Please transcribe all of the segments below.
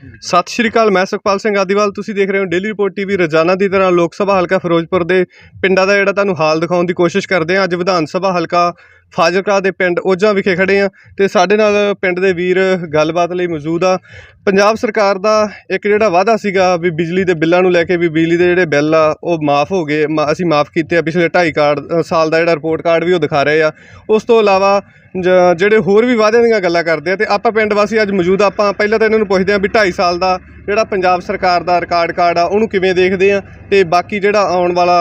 ਸਤਿ ਸ਼੍ਰੀ ਅਕਾਲ, ਮੈਂ ਸੁਖਪਾਲ ਸਿੰਘ ਆਦੀਵਾਲ। ਤੁਸੀਂ ਦੇਖ ਰਹੇ ਹੋ ਡੇਲੀ ਰਿਪੋਰਟ ਟੀਵੀ ਰੋਜ਼ਾਨਾ ਦੀ ਤਰ੍ਹਾਂ ਲੋਕ ਸਭਾ ਹਲਕਾ ਫਿਰੋਜ਼ਪੁਰ ਦੇ ਪਿੰਡਾਂ ਦਾ ਜਿਹੜਾ ਤੁਹਾਨੂੰ ਹਾਲ ਦਿਖਾਉਣ ਦੀ ਕੋਸ਼ਿਸ਼ ਕਰਦੇ ਹਾਂ। ਅੱਜ ਵਿਧਾਨ ਸਭਾ ਹਲਕਾ ਫਾਜ਼ਿਲਕਾ ਦੇ ਪਿੰਡ ਓਜਾਂ ਵਿਖੇ ਖੜੇ ਆ ਤੇ ਸਾਡੇ ਨਾਲ ਪਿੰਡ ਦੇ ਵੀਰ ਗੱਲਬਾਤ ਲਈ ਮੌਜੂਦ ਆ। ਪੰਜਾਬ ਸਰਕਾਰ ਦਾ ਇੱਕ ਜਿਹੜਾ ਵਾਅਦਾ ਸੀਗਾ ਵੀ ਬਿਜਲੀ ਦੇ ਬਿੱਲਾਂ ਨੂੰ ਲੈ ਕੇ ਵੀ ਬਿਜਲੀ ਦੇ ਜਿਹੜੇ ਬਿੱਲ ਆ, ਉਹ ਮਾਫ ਹੋ ਗਏ, ਮਾ- ਅਸੀਂ ਮਾਫ ਕੀਤੇ ਆ। ਪਿਛਲੇ 2.5 ਕਾਰਡ ਸਾਲ ਦਾ ਜਿਹੜਾ ਰਿਪੋਰਟ ਕਾਰਡ ਵੀ ਉਹ ਦਿਖਾ ਰਹੇ ਆ। ਉਸ ਤੋਂ ਇਲਾਵਾ ਜ- ਜਿਹੜੇ ਹੋਰ ਵੀ ਵਾਅਦਿਆਂ ਦੀਆਂ ਗੱਲਾਂ ਕਰਦੇ ਆ ਤੇ ਆਪਾਂ ਪਿੰਡ ਵਾਸੀ ਅੱਜ ਮੌਜੂਦ ਆਪਾਂ ਪਹਿਲਾਂ ਤਾਂ ਇਹਨਾਂ ਨੂੰ ਪੁੱਛਦੇ ਆ ਵੀ 2.5 ਸਾਲ ਦਾ ਜਿਹੜਾ ਪੰਜਾਬ ਸਰਕਾਰ ਦਾ ਰਿਕਾਰਡ ਕਾਰਡ ਆ ਉਹਨੂੰ ਕਿਵੇਂ ਦੇਖਦੇ ਆ? ਤੇ ਬਾਕੀ ਜਿਹੜਾ ਆਉਣ ਵਾਲਾ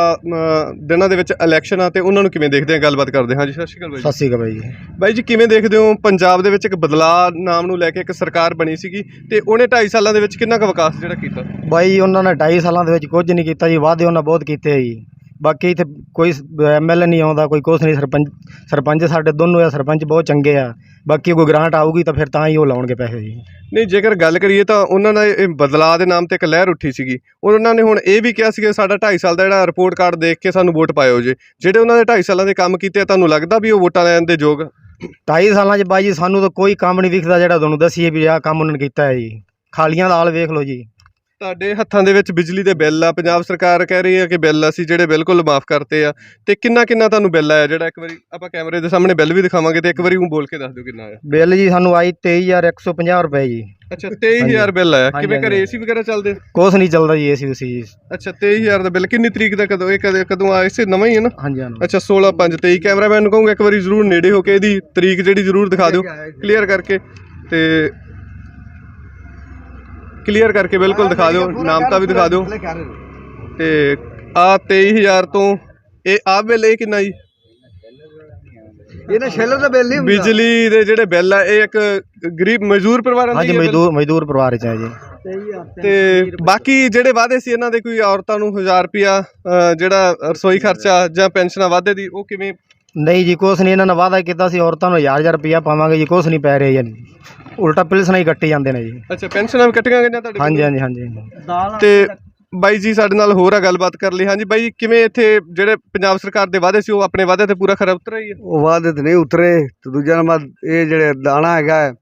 ਦਿਨਾਂ ਦੇ ਵਿੱਚ ਇਲੈਕਸ਼ਨ ਆ ਤੇ ਉਹਨਾਂ ਨੂੰ ਕਿਵੇਂ ਦੇਖਦੇ ਆ? ਗੱਲਬਾਤ ਕਰਦੇ ਹਾਂ ਜੀ। ਸਤਿ ਸ਼੍ਰੀ ਅਕਾਲ ਬਾਈ ਜੀ। ਸਤਿ ਸ਼੍ਰੀ ਅਕਾਲ ਬਾਈ ਜੀ। ਬਾਈ ਜੀ ਕਿਵੇਂ ਦੇਖਦੇ ਹੋ? ਪੰਜਾਬ ਦੇ ਵਿੱਚ ਇੱਕ ਬਦਲਾਅ ਨਾਮ ਨੂੰ ਲੈ ਕੇ ਇੱਕ ਸਰਕਾਰ ਬਣੀ ਸੀਗੀ ਤੇ ਉਹਨੇ 2.5 ਸਾਲਾਂ ਦੇ ਵਿੱਚ ਕਿੰਨਾ ਕੁ ਵਿਕਾਸ ਜਿਹੜਾ ਕੀਤਾ? ਬਾਈ ਉਹਨਾਂ ਨੇ 2.5 ਸਾਲਾਂ ਦੇ ਵਿੱਚ ਕੁਝ ਨਹੀਂ ਕੀਤਾ ਜੀ ਵਾਅਦੇ ਉਹਨਾਂ ਬਹੁਤ ਕੀਤੇ ਆ ਜੀ। ਬਾਕੀ ਇੱਥੇ ਕੋਈ ਐਮਐਲਏ ਨਹੀਂ ਆਉਂਦਾ ਕੋਈ ਕੁਛ ਨਹੀਂ ਸਰਪੰਚ ਸਰਪੰਚ ਸਾਡੇ ਦੋਨੋਂ ਆ ਸਰਪੰਚ ਬਹੁਤ ਚੰਗੇ ਆ। ਬਾਕੀ ਕੋਈ ਗ੍ਰਾਂਟ ਆਊਗੀ ਤਾਂ ਫਿਰ ਤਾਂ ਹੀ ਉਹ ਲਾਉਣਗੇ ਪੈਸੇ ਜੀ। ਨਹੀਂ ਜੇਕਰ ਗੱਲ ਕਰੀਏ ਤਾਂ ਉਹਨਾਂ ਦਾ ਇਹ ਬਦਲਾਅ ਦੇ ਨਾਮ ਤੇ ਇੱਕ ਲਹਿਰ ਉੱਠੀ ਸੀਗੀ। ਉਹਨਾਂ ਨੇ ਹੁਣ ਇਹ ਵੀ ਕਿਹਾ ਸੀਗਾ ਸਾਡਾ 2.5 ਸਾਲ ਦਾ ਜਿਹੜਾ ਰਿਪੋਰਟ ਕਾਰਡ ਦੇਖ ਕੇ ਸਾਨੂੰ ਵੋਟ ਪਾਇਓ ਜੇ। ਜਿਹੜੇ ਉਹਨਾਂ ਦੇ 2.5 ਸਾਲਾਂ ਦੇ ਕੰਮ ਕੀਤੇ ਤੁਹਾਨੂੰ ਲੱਗਦਾ ਵੀ ਉਹ ਵੋਟਾਂ ਲੈਣ ਦੇ ਯੋਗ 2.5 ਸਾਲਾਂ 'ਚ ਬਾਈ ਜੀ ਸਾਨੂੰ ਤਾਂ ਕੋਈ ਕੰਮ ਨਹੀਂ ਵਿਖਦਾ ਜਿਹੜਾ ਤੁਹਾਨੂੰ ਦੱਸੀਏ ਵੀ ਆਹ ਕੰਮ ਉਹਨਾਂ ਨੇ ਕੀਤਾ ਹੈ ਜੀ। ਖਾਲੀਆਂ ਦਾ ਹਾਲ ਵੇਖ ਲਓ ਜੀ। ਤੁਹਾਡੇ ਹੱਥਾਂ ਦੇ ਵਿੱਚ ਬਿਜਲੀ ਦੇ ਬਿੱਲ ਆ? ਪੰਜਾਬ ਸਰਕਾਰ ਕਹਿ ਰਹੀ ਹੈ ਕਿ ਬਿੱਲ ਅਸੀਂ ਜਿਹੜੇ ਬਿਲਕੁਲ ਮਾਫ ਕਰਤੇ ਆ। ਤੇ ਕਿੰਨਾ ਕਿੰਨਾ ਤੁਹਾਨੂੰ ਬਿੱਲ ਆਇਆ? ਜਿਹੜਾ ਇੱਕ ਵਾਰੀ ਆਪਾਂ ਕੈਮਰੇ ਦੇ ਸਾਹਮਣੇ ਬਿੱਲ ਵੀ ਦਿਖਾਵਾਂਗੇ ਤੇ ਇੱਕ ਵਾਰੀ ਉਹ ਬੋਲ ਕੇ ਦੱਸ ਦਿਓ ਕਿੰਨਾ ਆਇਆ। ਬਿੱਲ ਜੀ ਸਾਨੂੰ ਆਈ 23150 ਰੁਪਏ ਜੀ। ਅੱਛਾ 23000 ਬਿੱਲ ਆਇਆ। ਕਿਵੇਂ ਘਰੇ। ਏਸੀ ਵਗੈਰਾ ਚੱਲਦੇ? ਕੁਛ ਨਹੀਂ ਚੱਲਦਾ ਜੀ ਏਸੀ ਉਸੀ ਜੀ। ਅੱਛਾ 23000 ਦਾ ਬਿੱਲ। ਕਿੰਨੀ ਤਰੀਕ ਦਾ ਕਦੋਂ ਇਹ ਕਦੇ ਕਦੋਂ ਆਇਆ? ਇਸੇ ਨਵਾਂ ਹੀ ਹੈ ਨਾ? ਹਾਂਜੀ ਹਾਂਜੀ। ਅੱਛਾ 16 5 23 ਕੈਮਰਾਮੈਨ ਨੂੰ ਕਹੂੰਗਾ ਇੱਕ ਵਾਰੀ ਜ਼ਰੂਰ ਨੇੜੇ ਹੋ ਕੇ ਇਹਦੀ ਤਰੀਕ ਜਿਹੜੀ ਜ਼ਰੂਰ ਦਿਖਾ ਦਿਓ। ਕਲੀਅਰ ਕਰਕੇ। ਤੇ ਕਲੀਅਰ ਕਰਕੇ ਬਿਲਕੁਲ ਦਿਖਾ ਦਿਓ ਨਾਮ ਤਾਂ ਵੀ ਦਿਖਾ ਦਿਓ। ਤੇ ਆ 23000 ਤੋਂ ਇਹ ਆ ਬਿੱਲ ਇਹ ਕਿੰਨਾ ਜੀ? ਇਹਨਾਂ ਸ਼ੈਲਰ ਦਾ ਬਿੱਲ ਬਿਜਲੀ ਦੇ ਜਿਹੜੇ ਬਿੱਲ ਆ ਇਹ ਇੱਕ ਗਰੀਬ ਮਜ਼ਦੂਰ ਪਰਿਵਾਰਾਂ ਹਾਂਜੀ ਇਹ ਬਿੱਲ- ਮਜ਼ਦੂਰ ਮਜ਼ਦੂਰ ਪਰਿਵਾਰ 'ਚ ਹੈ ਜੀ। ਤੇ ਬਾਕੀ ਜਿਹੜੇ ਵਾਅਦੇ ਸੀ ਇਹਨਾਂ ਦੇ ਕੋਈ ਔਰਤਾਂ ਨੂੰ 1000 ਰੁਪਿਆ ਜਿਹੜਾ ਰਸੋਈ ਖਰਚਾ ਜਾਂ ਪੈਨਸ਼ਨਾਂ ਵਾਅਦੇ ਦੀ ਉਹ ਕਿਵੇਂ? ਨਹੀਂ ਜੀ ਕੁਛ ਨਹੀਂ ਇਹਨਾਂ ਨੇ ਵਾਅਦਾ ਕੀਤਾ ਸੀ ਔਰਤਾਂ ਨੂੰ ਹਜ਼ਾਰ ਹਜ਼ਾਰ ਰੁਪਇਆ ਪਾਵਾਂਗੇ ਜੀ ਕੁਛ ਨਹੀਂ ਪੈ ਰਿਹਾ ਜੀ। ਉਲਟਾ ਪੁਲਿਸ ਨਾਲ ਹੀ ਕੱਟੀ ਜਾਂਦੇ ਨੇ ਜੀ। ਅੱਛਾ ਪੈਨਸ਼ਨਾਂ ਵੀ ਕੱਟੀਆਂ ਗਈਆਂ ਤੁਹਾਡੇ ਹਾਂਜੀ ਹਾਂਜੀ ਹਾਂਜੀ। ਤੇ ਬਾਈ ਜੀ ਸਾਡੇ ਨਾਲ ਹੋਰ ਆ ਗੱਲਬਾਤ ਕਰ ਲਈ। ਹਾਂਜੀ ਬਾਈ ਕਿਵੇਂ ਇੱਥੇ ਜਿਹੜੇ ਪੰਜਾਬ ਸਰਕਾਰ ਦੇ ਵਾਅਦੇ ਸੀ ਉਹ ਆਪਣੇ ਵਾਅਦੇ ਤੇ ਪੂਰਾ ਖਰਾ ਉਤਰ ਰਹੀ ਹੈ? ਉਹ ਵਾਅਦੇ ਤੇ ਨਹੀਂ ਉਤਰੇ। ਤੇ ਦੂਜਾ ਨੰਬਰ ਇਹ ਜਿਹੜੇ ਦਾਣਾ ਹੈਗਾ ਹੈ,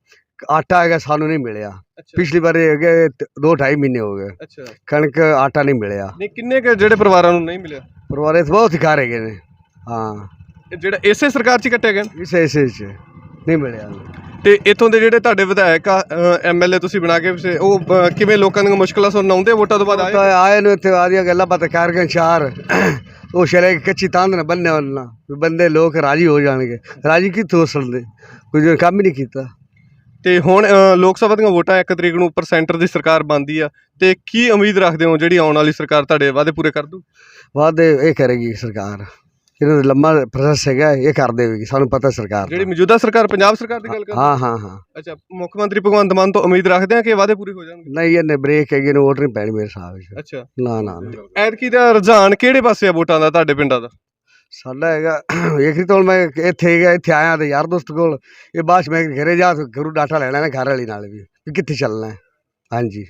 ਆਟਾ ਹੈਗਾ ਸਾਨੂੰ ਨਹੀਂ ਮਿਲਿਆ। ਅੱਛਾ। ਪਿਛਲੀ ਵਾਰ ਇਹ ਹੈਗੇ ਤ- ਦੋ ਢਾਈ ਮਹੀਨੇ ਹੋ ਗਏ। ਅੱਛਾ। ਕਣਕ ਆਟਾ ਨਹੀਂ ਮਿਲਿਆ। ਨਹੀਂ ਕਿੰਨੇ ਕੁ ਜਿਹੜੇ ਪਰਿਵਾਰਾਂ ਨੂੰ ਨਹੀਂ ਮਿਲਿਆ? ਪਰਿਵਾਰੇ ਬਹੁਤ ਸਿਖਾ ਰਹੇ ਨੇ। ਹਾਂ। ਇਹ ਜਿਹੜਾ ਇਸੇ ਸਰਕਾਰ 'ਚ ਹੀ ਕੱਟੇ ਗਏ ਨੇ? ਇਸੇ ਇਸੇ ਚ। ਨਹੀਂ ਮਿਲਿਆ। ਤੇ ਇੱਥੋਂ ਦੇ ਜਿਹੜੇ ਤੁਹਾਡੇ ਵਿਧਾਇਕ ਆ ਐਮਐਲਏ ਤੁਸੀਂ ਬਣਾ ਕੇ ਉਹ ਅ, ਕਿਵੇਂ ਲੋਕਾਂ ਦੀਆਂ ਮੁਸ਼ਕਲਾਂ ਸੁਣਨ ਆਉਂਦੇ ਆ ਵੋਟਾਂ ਤੋਂ ਬਾਅਦ ਆਏ? ਤਾਂ ਆਏ ਨੂੰ ਇੱਥੇ ਆਦੀਆਂ ਗੱਲਾਂ ਬਾਤਾਂ ਕਰ ਗਏ ਚਾਰ ਉਹ ਸ਼ਰੇ ਕੱਚੀ ਤੰਦ ਨਾ ਬੰਨੇ ਉਹਨਾਂ ਵੀ ਬੰਦੇ ਲੋਕ ਰਾਜੀ ਹੋ ਜਾਣਗੇ। ਰਾਜੀ ਕਿੱਥੋਂ ਹੋ ਸਕਦੇ? ਕੋਈ ਕੰਮ ਹੀ ਨਹੀਂ ਕੀਤਾ। ਤੇ ਹੁਣ ਅ, ਲੋਕ ਸਭਾ ਦੀਆਂ ਵੋਟਾਂ ਇੱਕ ਤਰੀਕ ਨੂੰ ਉੱਪਰ ਸੈਂਟਰ ਦੀ ਸਰਕਾਰ ਬਣਦੀ ਆ। ਤੇ ਕੀ ਉਮੀਦ ਰੱਖਦੇ ਹੋ ਜਿਹੜੀ ਆਉਣ ਵਾਲੀ ਸਰਕਾਰ ਤੁਹਾਡੇ ਵਾਅਦੇ ਪੂਰੇ ਕਰ ਦੂ? ਵਾਅਦੇ ਇਹ ਕਰੇਗੀ ਸਰਕਾਰ। ਇਹਨਾਂ ਦਾ ਲੰਮਾ ਪ੍ਰੋਸੈਸ ਹੈਗਾ ਇਹ ਕਰ ਦੇਵੇਗੀ ਸਾਨੂੰ ਪਤਾ ਸਰਕਾਰ ਜਿਹੜੀ। ਮੌਜੂਦਾ ਸਰਕਾਰ ਪੰਜਾਬ ਸਰਕਾਰ ਦੀ ਗੱਲ ਕਰ ਹਾਂ ਹਾਂ? ਹਾਂ ਅੱਛਾ ਮੁੱਖ ਮੰਤਰੀ ਭਗਵੰਤ ਮਾਨ ਤੋਂ ਉਮੀਦ ਰੱਖਦੇ ਆ ਕਿ ਵਾਅਦੇ ਪੂਰੇ ਹੋ ਜਾਣਗੇ? ਨਹੀਂ ਇਹਨੇ ਬ੍ਰੇਕ ਹੈਗੇ ਨੂੰ ਵੋਟ ਨਹੀਂ ਪੈਣੀ ਮੇਰੇ ਹਿਸਾਬ ਵਿੱਚ। ਅੱਛਾ। ਨਾ ਨਾ ਨਾ। ਐਤਕੀ ਦਾ ਰੁਝਾਨ ਕਿਹੜੇ ਪਾਸੇ ਆ ਵੋਟਾਂ ਦਾ ਤੁਹਾਡੇ ਪਿੰਡਾਂ ਦਾ? ਸਾਡਾ ਹੈਗਾ ਹੀ ਤੋਂ ਮੈਂ ਇੱਥੇ ਹੈਗਾ ਇੱਥੇ ਆਇਆ ਤੇ ਯਾਰ ਦੋਸਤ ਕੋਲ ਇਹ ਬਾਅਦ 'ਚ ਮੈਂ ਘਰੇ ਜਾ ਕੇ ਘਰੋਂ ਡਾਟਾ ਲੈਣਾ ਨਾ ਘਰ ਵਾਲੀ ਨਾਲ ਵੀ ਵੀ ਕਿੱਥੇ ਚੱਲਣਾ ਹੈ। ਹਾਂਜੀ।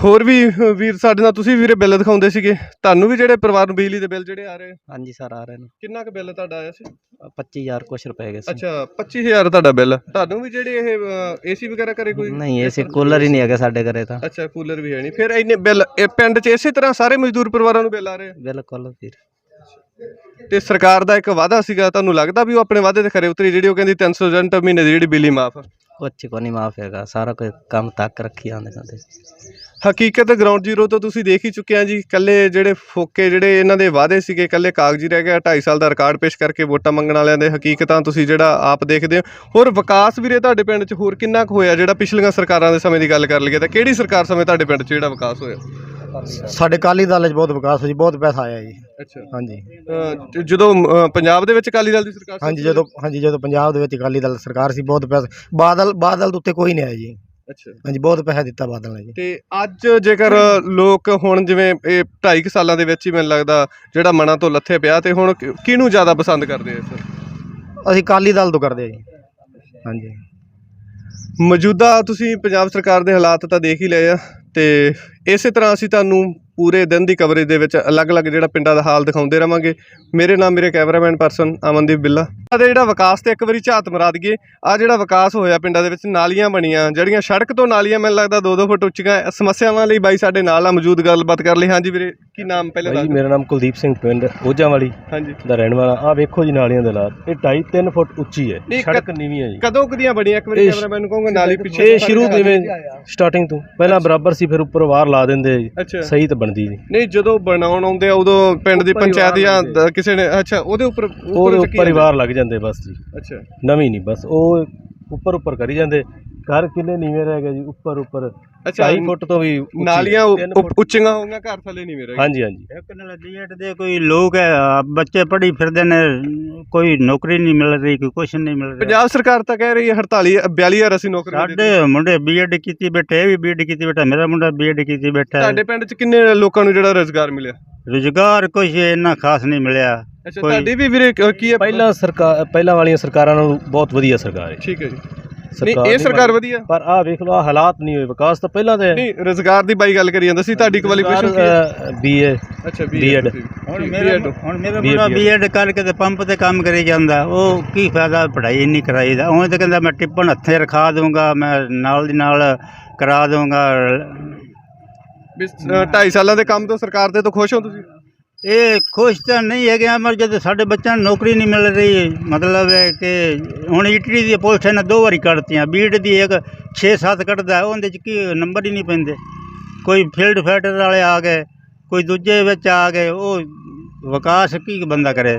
ਹੋਰ ਵੀ ਅ, ਵੀਰ ਸਾਡੇ ਨਾਲ ਤੁਸੀਂ ਵੀਰੇ ਬਿੱਲ ਦਿਖਾਉਂਦੇ ਸੀਗੇ। ਤੁਹਾਨੂੰ ਵੀ ਜਿਹੜੇ ਪਰਿਵਾਰ ਨੂੰ ਬਿਜਲੀ ਦੇ ਬਿੱਲ ਜਿਹੜੇ ਆ ਰਹੇ? ਹਾਂਜੀ ਸਰ ਆ ਰਹੇ ਨੇ। ਕਿੰਨਾ ਕੁ ਬਿੱਲ ਤੁਹਾਡਾ ਆਇਆ ਸੀ? 25000 ਕੁਛ ਰੁਪਏ ਗਏ ਅੱਛਾ 25000 ਤੁਹਾਡਾ ਬਿੱਲ। ਤੁਹਾਨੂੰ ਵੀ ਜਿਹੜੇ ਇਹ ਏਸੀ ਵਗੈਰਾ ਕਰੇ ਕੋਈ? ਨਹੀਂ ਏਸੀ ਕੂਲਰ ਹੀ ਨਹੀਂ ਹੈਗਾ ਸਾਡੇ ਘਰੇ ਤਾਂ। ਅੱਛਾ ਕੂਲਰ ਵੀ ਹੈ ਨਹੀਂ। ਫਿਰ ਇੰਨੇ ਬਿੱਲ ਇਹ ਪਿੰਡ 'ਚ ਇਸੇ ਤਰ੍ਹਾਂ ਸਾਰੇ ਮਜ਼ਦੂਰ ਪਰਿਵਾਰਾਂ ਨੂੰ ਬਿੱਲ ਆ ਰਹੇ? ਆ? ਬਿਲਕੁਲ ਵੀਰ। ਤੇ ਸਰਕਾਰ ਦਾ ਇੱਕ ਵਾਅਦਾ ਸੀਗਾ ਤੁਹਾਨੂੰ ਲੱਗਦਾ ਵੀ ਉਹ ਆਪਣੇ ਵਾਅਦੇ ਤੇ ਖਰੇ ਉਤਰੀ ਜਿਹੜੀ ਉਹ ਕਹਿੰਦੀ 300 ਯੂਨਿਟ ਮਹੀਨੇ ਦੀ ਜਿਹੜੀ ਬਿਜਲੀ ਮਾਫ ਕੁਛ ਕੋ ਨਹੀਂ ਮਾਫ ਹੈਗਾ ਸਾਰਾ ਕੁਝ ਕੰਮ ਤੱਕ ਰੱਖੀ ਜਾਂਦੇ ਕਹਿੰਦੇ ਹਕੀਕਤ ਗਰਾਊਂਡ ਜ਼ੀਰੋ ਤੋਂ ਤੁਸੀਂ ਦੇਖ ਹੀ ਚੁੱਕੇ ਆ ਜੀ ਕੱਲੇ ਜਿਹੜੇ ਫੋਕੇ ਜਿਹੜੇ ਇਹਨਾਂ ਦੇ ਵਾਅਦੇ ਸੀਗੇ ਕੱਲੇ ਕਾਗਜ਼ੀ ਰਹਿ ਗਿਆ 2.5 ਸਾਲ ਦਾ ਰਿਕਾਰਡ ਪੇਸ਼ ਕਰਕੇ ਵੋਟਾਂ ਮੰਗਣ ਵਾਲਿਆਂ ਦੇ ਹਕੀਕਤਾਂ ਤੁਸੀਂ ਜਿਹੜਾ ਆਪ ਦੇਖਦੇ ਹੋ। ਹੋਰ ਵਿਕਾਸ ਵੀਰੇ ਤੁਹਾਡੇ ਪਿੰਡ 'ਚ ਹੋਰ ਕਿੰਨਾ ਕੁ ਹੋਇਆ ਜਿਹੜਾ ਪਿਛਲੀਆਂ ਸਰਕਾਰਾਂ ਦੇ ਸਮੇਂ ਦੀ ਗੱਲ ਕਰ ਲਈਏ ਤਾਂ ਕਿਹੜੀ ਸਰਕਾਰ ਸਮੇਂ ਤੁਹਾਡੇ ਪਿੰਡ 'ਚ ਜਿਹੜਾ ਵਿਕਾਸ ਹੋਇਆ? ਸਾਡੇ ਕਾਲੀ ਦਲ 'ਚ ਬਹੁਤ ਵਿਕਾਸ ਹੋਈ ਬਹੁਤ ਪੈਸਾ ਆਇਆ ਜੀ। ਅੱਛਾ। ਹਾਂਜੀ। ਜਦੋਂ ਅ, ਪੰਜਾਬ ਦੇ ਵਿੱਚ ਅਕਾਲੀ ਦਲ ਦੀ ਸਰਕਾਰ ਸੀ ਹਾਂਜੀ ਜਦੋਂ ਹਾਂਜੀ ਜਦੋਂ ਪੰਜਾਬ ਦੇ ਵਿੱਚ ਅਕਾਲੀ ਦਲ ਸਰਕਾਰ ਸੀ ਬਹੁਤ ਪੈਸਾ ਬਾਦਲ ਬਾਦਲ ਦੇ ਉੱਤੇ ਕੋਈ ਨਹੀਂ ਆਇਆ ਜੀ। ਅੱਛਾ। ਹਾਂਜੀ ਬਹੁਤ ਪੈਸਾ ਦਿੱਤਾ ਬਾਦਲ ਨੇ ਜੀ। ਤੇ ਅੱਜ ਜੇਕਰ ਲੋਕ ਹੁਣ ਜਿਵੇਂ ਇਹ 2.5 ਸਾਲਾਂ ਦੇ ਵਿੱਚ ਹੀ ਮੈਨੂੰ ਲੱਗਦਾ ਜਿਹੜਾ ਮਨਾਂ ਤੋਂ ਲੱਥੇ ਪਿਆ ਤੇ ਹੁਣ ਕਿ- ਕਿਹਨੂੰ ਜ਼ਿਆਦਾ ਪਸੰਦ ਕਰਦੇ ਆ ਸਰ? ਅਸੀਂ ਅਕਾਲੀ ਦਲ ਤੋਂ ਕਰਦੇ ਆ ਜੀ। ਹਾਂਜੀ। ਮੌਜੂਦਾ ਤੁਸੀਂ ਪੰਜਾਬ ਸਰਕਾਰ ਦੇ ਹਾਲਾਤ ਤਾਂ ਦੇਖ ਹੀ ਲਏ ਆ ਤੇ ਇਸੇ ਤਰ੍ਹਾਂ ਅਸੀਂ ਤੁਹਾਨੂੰ ਪੂਰੇ ਦਿਨ ਦੀ ਕਵਰੇਜ ਦੇ ਵਿੱਚ ਅਲੱਗ-ਅਲੱਗ ਜਿਹੜਾ ਪਿੰਡਾਂ ਦਾ ਹਾਲ ਦਿਖਾਉਂਦੇ ਰਵਾਂਗੇ। ਮੇਰੇ ਨਾਮ ਮੇਰੇ ਕੈਮਰਾਮੈਨ ਪਰਸਨ ਅਮਨਦੀਪ ਬਿੱਲਾ। ਆ ਜਿਹੜਾ ਵਿਕਾਸ ਤੇ ਇੱਕ ਵਾਰੀ ਝਾਤ ਮਰਾ ਦਈਏ ਆ ਜਿਹੜਾ ਵਿਕਾਸ ਹੋਇਆ ਪਿੰਡਾਂ ਦੇ ਵਿੱਚ ਨਾਲੀਆਂ ਬਣੀਆਂ ਜਿਹੜੀਆਂ ਸੜਕ ਤੋਂ ਨਾਲੀਆਂ ਮੈਨੂੰ ਲੱਗਦਾ 2-2 ਫੁੱਟ ਉੱਚੀਆਂ ਸਮੱਸਿਆਵਾਂ ਲਈ ਬਾਈ ਸਾਡੇ ਨਾਲ ਆ ਮੌਜੂਦ ਗੱਲਬਾਤ ਕਰ ਲਈ। ਹਾਂਜੀ ਵੀਰੇ ਕੀ ਨਾਮ ਪਹਿਲਾਂ ਜੀ ਮੇਰਾ ਨਾਮ ਕੁਲਦੀਪ ਸਿੰਘ ਪਿੰਡ ਓਜਾਂ ਵਾਲੀ ਹਾਂਜੀ। ਦਾ ਰਹਿਣ ਵਾਲਾ। ਆ ਵੇਖੋ ਜੀ ਨਾਲੀਆਂ ਦੇ ਹਾਲਾਤ ਇਹ 2.5 3 ਫੁੱਟ ਉੱਚੀ ਹੈ ਸੜਕ ਨੀਵੀਂ ਹੈ ਜੀ। ਕਦੋਂ ਕਦੀਆਂ ਬਣੀਆਂ? ਇੱਕ ਵਾਰੀ ਕੈਮਰਾਮੈਨ ਨੂੰ ਕਹੂੰਗਾ ਨਾਲੀ ਪਿੱਛੇ ਇਹ ਸ਼ੁਰੂ ਜਿਵੇਂ ਸਟਾਰਟਿੰਗ ਤੋਂ? ਪਹਿਲਾਂ ਬਰਾਬਰ ਸੀ ਫਿਰ ਉੱਪਰ ਵਾਰ ਲਾ ਦਿੰਦੇ ਜੀ। ਸਹੀ ਤਾਂ ਬਣਦੀ ਨਹੀਂ। ਨਹੀਂ ਜਦੋਂ ਬਣਾਉਣ ਆਉਂਦੇ ਆ ਉਦੋਂ ਪਿੰਡ ਦੀ ਪੰਚਾਇਤ ਜਾਂ ਦ- ਕਿਸੇ ਨੇ ਅੱਛਾ ਉਹਦੇ ਉੱਪਰ ਉਹਦੇ ਉੱਪਰ ਹੀ ਵਾਰ ਲੱਗ ਜਾਂਦੇ ਬਸ ਜੀ। ਅੱਛਾ। ਨਵੀਂ ਨਹੀਂ ਬਸ ਉਹ ਉੱਪਰ ਉੱਪਰ ਕਰੀ ਜਾਂਦੇ। ਘਰ ਕਿੰਨੇ ਨੀਵੇਂ ਰਹਿ ਗਏ ਜੀ ਉੱਪਰ ਉੱਪਰ। ਅੱਛਾ 2.5 ਫੁੱਟ ਤੋਂ ਵੀ ਉੱਚੀ। ਹੈ। ਨਾਲੀਆਂ ਤਿੰਨ ਫੁੱਟ। ਉੱਚੀਆਂ ਹੋਣਗੀਆਂ ਘਰ ਥੱਲੇ ਨਹੀਂ ਮੇਰੇ ਹਾਂਜੀ ਹਾਂਜੀ। ਇੱਕ ਨਾਲ ਬੀਐਡ ਦੇ ਕੋਈ ਲੋਕ ਹੈ ਆ, ਬੱਚੇ ਪੜ੍ਹੀ ਫਿਰਦੇ ਨੇ ਕੋਈ ਨੌਕਰੀ ਨਹੀਂ ਮਿਲ ਰਹੀ ਕੋਈ ਕੁਛ ਨਹੀਂ ਮਿਲ ਰਿਹਾ। ਪੰਜਾਬ ਸਰਕਾਰ ਤਾਂ ਕਹਿ ਰਹੀ ਹੈ 48 42000 ਅਸੀਂ ਨੌਕਰੀ ਦੇ ਦਿੱਤੀ। ਸਾਡੇ ਮੁੰਡੇ ਬੀਐਡ ਕੀਤੀ ਬੈਠੇ ਇਹ ਵੀ ਬੀਐਡ ਕੀਤੀ ਬੈਠਾ ਮੇਰਾ ਮੁੰਡਾ ਬੀਐਡ ਕੀਤੀ ਬੈਠਾ। ਤੁਹਾਡੇ ਪਿੰਡ 'ਚ ਕਿੰਨੇ ਲੋਕਾਂ ਨੂੰ ਜਿਹੜਾ ਰੋਜ਼ਗਾਰ ਮਿਲਿਆ? ਰੁਜ਼ਗਾਰ ਕੁਛ ਇੰਨਾ ਖਾਸ ਨਹੀਂ ਮਿਲਿਆ। ਅੱਛਾ ਤੁਹਾਡੀ ਵੀ ਵੀਰੇ ਕ- ਕੀ ਹੈ? ਪਹਿਲਾਂ ਸਰਕਾਰ ਪਹਿਲਾਂ ਵਾਲੀਆਂ ਸਰਕਾਰਾਂ ਨਾਲੋਂ ਬਹੁਤ ਵਧੀਆ ਸਰਕਾਰ ਹੈ। ਠੀਕ ਹੈ ਜੀ। ਨਹੀਂ ਇਹ ਦੀ ਸਰਕਾਰ ਵਧੀਆ। ਪਰ ਆ ਵੇਖ ਲਓ ਆਹ ਹਾਲਾਤ ਨਹੀਂ ਹੋਏ। ਵਿਕਾਸ ਤਾਂ ਪਹਿਲਾਂ ਦੇ ਨਹੀਂ ਰੋਜ਼ਗਾਰ ਦੀ ਬਾਈ ਗੱਲ ਕਰੀ ਜਾਂਦਾ ਸੀ ਤੁਹਾਡੀ ਕੁਆਲੀਫਿਕੇਸ਼ਨ ਕੀ ਹੈ? ਬੀਏ ਅੱਛਾ B.Ed ਹੁਣ ਮੇਰਾ ਹੁਣ ਮੇਰਾ ਮੁੰਡਾ ਬੀਐਡ ਕਰਕੇ ਤੇ ਪੰਪ ਤੇ ਕੰਮ ਕਰੀ ਜਾਂਦਾ। ਉਹ ਕੀ ਫਾਇਦਾ ਪੜ੍ਹਾਈ ਨਹੀਂ ਕਰਾਈਦਾ ਉਹ ਤਾਂ ਕਹਿੰਦਾ ਮੈਂ ਟਿੱਪਣ ਹੱਥੇ ਰਖਾ ਦੂੰਗਾ ਮੈਂ ਨਾਲ ਦੀ ਨਾਲ ਕਰਾ ਦੂੰਗਾ ਵੀ 2.5 ਸਾਲਾਂ ਦੇ ਕੰਮ ਤੋਂ ਸਰਕਾਰ ਤੇ ਤੋਂ ਖੁਸ਼ ਹੋ ਤੁਸੀਂ? ਇਹ ਖੁਸ਼ ਤਾਂ ਨਹੀਂ ਹੈਗੇ ਮਰ ਜਦ ਸਾਡੇ ਬੱਚਿਆਂ ਨੂੰ ਨੌਕਰੀ ਨਹੀਂ ਮਿਲ ਰਹੀ, ਮਤਲਬ ਹੈ ਕਿ ਹੁਣ ਇਟਲੀ ਦੀ ਪੁਲਿਸ ਨੇ ਦੋ ਵਾਰੀ ਕੱਢਤੀਆਂ ਬੀਟ ਦੀ ਇੱਕ 6-7 ਕੱਢਦਾ, ਉਹਦੇ ਚ ਕੀ ਨੰਬਰ ਹੀ ਨਹੀਂ ਪੈਂਦੇ। ਕੋਈ ਫੀਲਡ ਫਾਈਟਰ ਵਾਲੇ ਆ ਗਏ, ਕੋਈ ਦੂਜੇ ਵਿੱਚ ਆ ਗਏ, ਉਹ ਵਿਕਾਸ ਕੀ ਬੰਦਾ ਕਰੇ?